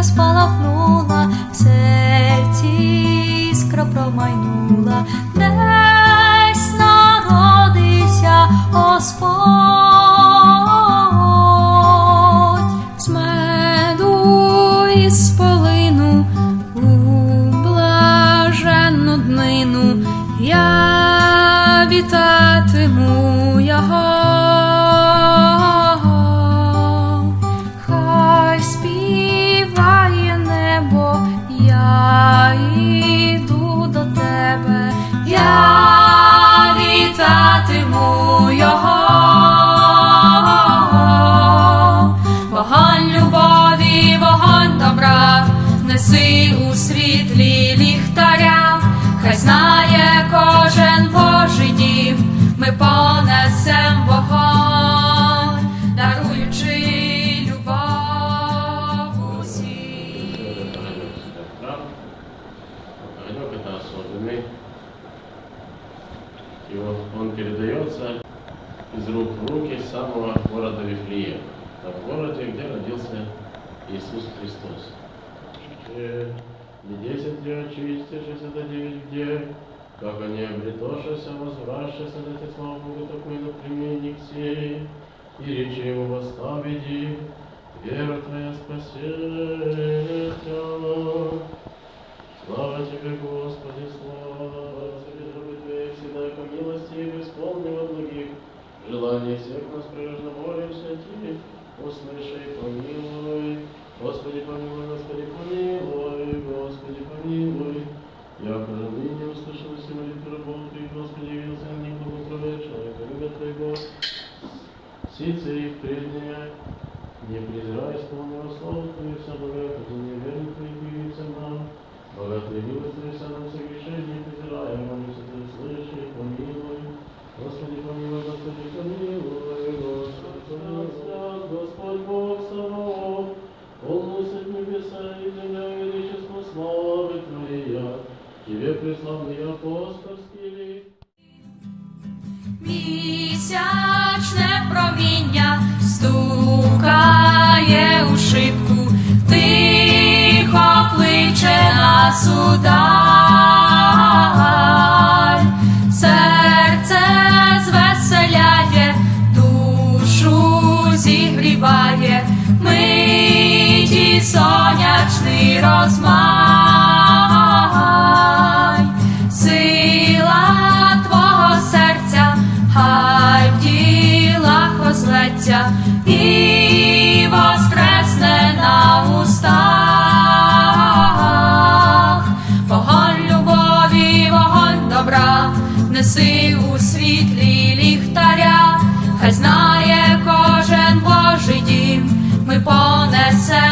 Зірка спалахнула, в серці іскра промайнула. Я йду до тебе, я вітатиму його. Вогонь любові, вогонь добра, неси у світлі ліхтаря, хай знає кожен Божий дім, ми понесем вогонь, особенный. И вот он передается из рук в руки самого города Вифлеем, там городе, где родился Иисус Христос. Э, Не десять ли очистившись это девять где, как они обретошися, возвращася на те слава Богу, такой на племенник сей, и речи ему восставиди, вера твоя спасет. Слава Тебе, Господи, слава Тебе, Твоей, всегда по милости и исполни во благих желаний всех нас прежде молимся Тебе, услыши и помилуй. Господи, помилуй, Господи, помилуй, Господи, помилуй. Я ныне услышал все молитвы рабов Твоих, Господи, явился благословен человека, любя Твоего. Сицы их прежняя, не презирай исполненного слова Твоих, вся благая, как и Тебе преславный апостольский лик. Місячне проміння стукає у шибку, тихо кличе нас удаль. Серце звеселяє, душу зігріває, миті сонячний розмай. і воскресне на устах, вогонь любові, вогонь добра, неси у світлі ліхтаря, хай знає кожен Божий дім, ми понесе.